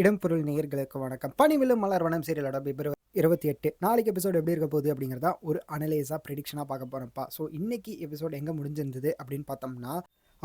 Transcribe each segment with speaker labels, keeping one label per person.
Speaker 1: இடம்பொருள் நேயர்களுக்கு வணக்கம். பனிவிலும் மலர் வனம் சீரியலோட பிப்ரவரி இருபத்தி எட்டு. நாளைக்கு எபிசோடு எப்படி இருக்க போகுது அப்படிங்கிறதா ஒரு அனலைஸாக ப்ரெடிக்ஷனாக பார்க்க போகிறோம்ப்பா ஸோ இன்னைக்கு எபிசோடு எங்கே முடிஞ்சிருந்தது அப்படின்னு பார்த்தோம்னா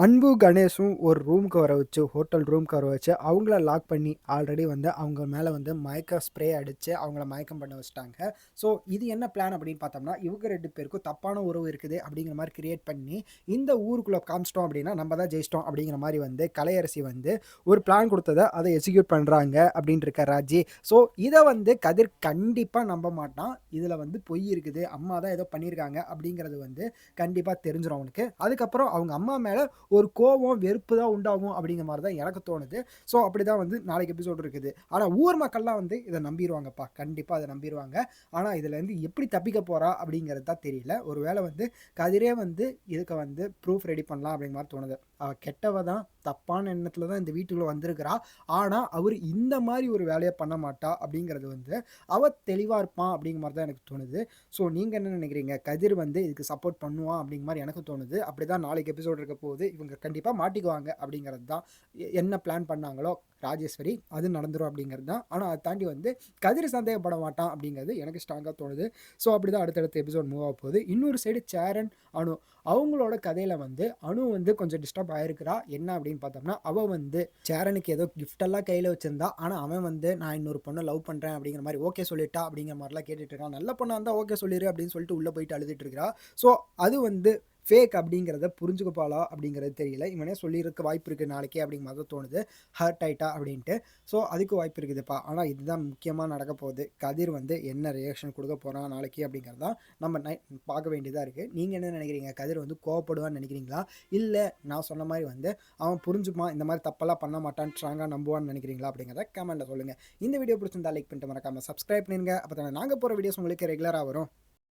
Speaker 1: அன்பு கணேஷும் ஒரு ரூமுக்கு வர வச்சு ஹோட்டல் ரூம்க்கு வர வச்சு அவங்கள லாக் பண்ணி ஆல்ரெடி வந்து அவங்க மேலே வந்து மயக்க ஸ்ப்ரே அடித்து அவங்கள மயக்கம் பண்ண வச்சுட்டாங்க. ஸோ இது என்ன பிளான் அப்படின்னு பார்த்தோம்னா இவங்க ரெண்டு பேருக்கும் தப்பான உறவு இருக்குது அப்படிங்கிற மாதிரி கிரியேட் பண்ணி இந்த ஊருக்குள்ளே காமிச்சிட்டோம் அப்படின்னா நம்ம தான் ஜெயிச்சிட்டோம் அப்படிங்கிற மாதிரி வந்து கலையரசி வந்து ஒரு பிளான் கொடுத்ததை அதை எக்ஸிக்யூட் பண்ணுறாங்க அப்படின்ட்டு இருக்க ராஜி. ஸோ இதை வந்து கதிர் கண்டிப்பாக நம்ப மாட்டான். இதில் வந்து பொய் இருக்குது. அம்மா தான் ஏதோ பண்ணியிருக்காங்க அப்படிங்கிறது வந்து கண்டிப்பாக தெரிஞ்சிடும் அவனுக்கு. அதுக்கப்புறம் அவங்க அம்மா மேலே ஒரு கோபம் வெறுப்பு தான் உண்டாகும் அப்படிங்கிற மாதிரி தான் எனக்கு தோணுது. ஸோ அப்படி தான் வந்து நாளைக்கு எபிசோடு இருக்குது. ஆனால் ஊர் மக்கள்லாம் வந்து இதை நம்பிடுவாங்கப்பா கண்டிப்பாக அதை நம்பிடுவாங்க ஆனால் இதில் எப்படி தப்பிக்க போகிறா அப்படிங்கிறது தான் தெரியல. ஒரு வேளை வந்து கதிரே வந்து இதுக்கு வந்து ப்ரூஃப் ரெடி பண்ணலாம் அப்படிங்கிற மாதிரி தோணுது. அவள் கெட்டவ தான் தப்பான எண்ணத்தில் தான் இந்த வீட்டுக்குள்ளே வந்திருக்கிறா. ஆனால் அவர் இந்த மாதிரி ஒரு வேலையை பண்ண மாட்டா அப்படிங்கிறது வந்து அவள் தெளிவாக இருப்பான் அப்படிங்கிற மாதிரி தான் எனக்கு தோணுது. ஸோ நீங்கள் என்ன நினைக்கிறீங்க? கதிர் வந்து இதுக்கு சப்போர்ட் பண்ணுவான் அப்படிங்கிற மாதிரி எனக்கு தோணுது. அப்படி தான் நாளைக்கு எபிசோட் இருக்க போகுது. இவங்க கண்டிப்பாக மாட்டிக்குவாங்க அப்படிங்கிறது தான். என்ன பிளான் பண்ணாங்களோ ராஜேஸ்வரி அது நடந்துரும் அப்படிங்கிறது தான். ஆனால் அதை தாண்டி வந்து கதிர் சந்தேகப்பட மாட்டான் அப்படிங்கிறது எனக்கு ஸ்ட்ராங்காக தோணுது. ஸோ அப்படி தான் அடுத்தடுத்த எபிசோட் மூவ் ஆக போகுது. இன்னொரு சைடு சேரன் அனு. அவங்களோட கதையில் வந்து அணு வந்து கொஞ்சம் டிஸ்டர்ப் ஆகிருக்கிறா என்ன அப்படின்னு பார்த்தோம்னா அவள் வந்து சேரனுக்கு ஏதோ கிஃப்டெல்லாம் கையில் வச்சுருந்தா ஆனால் அவன் வந்து நான் இன்னொரு பொண்ணை லவ் பண்ணுறேன் அப்படிங்கிற மாதிரி ஓகே சொல்லிட்டா அப்படிங்கிற மாதிரிலாம் கேட்டுட்டு இருக்கான். நல்ல பொண்ணாக இருந்தால் ஓகே சொல்லிடு அப்படின்னு சொல்லிட்டு உள்ளே போயிட்டு அழுதுட்டு இருக்கிறா. ஸோ அது வந்து ஃபேக் அப்படிங்கிறத புரிஞ்சுக்கப்பாளா அப்படிங்கிறது தெரியல. இவனே சொல்லியிருக்க வாய்ப்பு இருக்குது நாளைக்கே அப்படிங்கிற மாதிரி தோணுது. ஹர்ட் ஆயிட்டா அப்படின்ட்டு. ஸோ அதுக்கு வாய்ப்பு இருக்குதுப்பா. ஆனால் இதுதான் முக்கியமாக நடக்க போகுது. கதிர் வந்து என்ன ரியாக்ஷன் கொடுக்க போகிறான் நாளைக்கு அப்படிங்கிறது நம்ம நை பார்க்க வேண்டியதாக இருக்குது நீங்கள் என்ன நினைக்கிறீங்க? கதிர் வந்து கோவப்படுவான்னு நினைக்கிறீங்களா? இல்லை நான் சொன்ன மாதிரி வந்து அவன் புரிஞ்சுப்பான் இந்த மாதிரி தப்பெல்லாம் பண்ண மாட்டான் ஸ்ட்ராங்காக நம்புவான்னு நினைக்கிறீங்களா அப்படிங்கிறத கமெண்ட்டில் சொல்லுங்கள் இந்த வீடியோ பிடிச்சிருந்தா லைக் பண்ணிட்டு மறக்காமல் சப்ஸ்கிரைப் பண்ணுங்க அப்போ தான் நாங்கள் போகிற வீடியோஸ் உங்களுக்கு ரெகுலராக வரும்.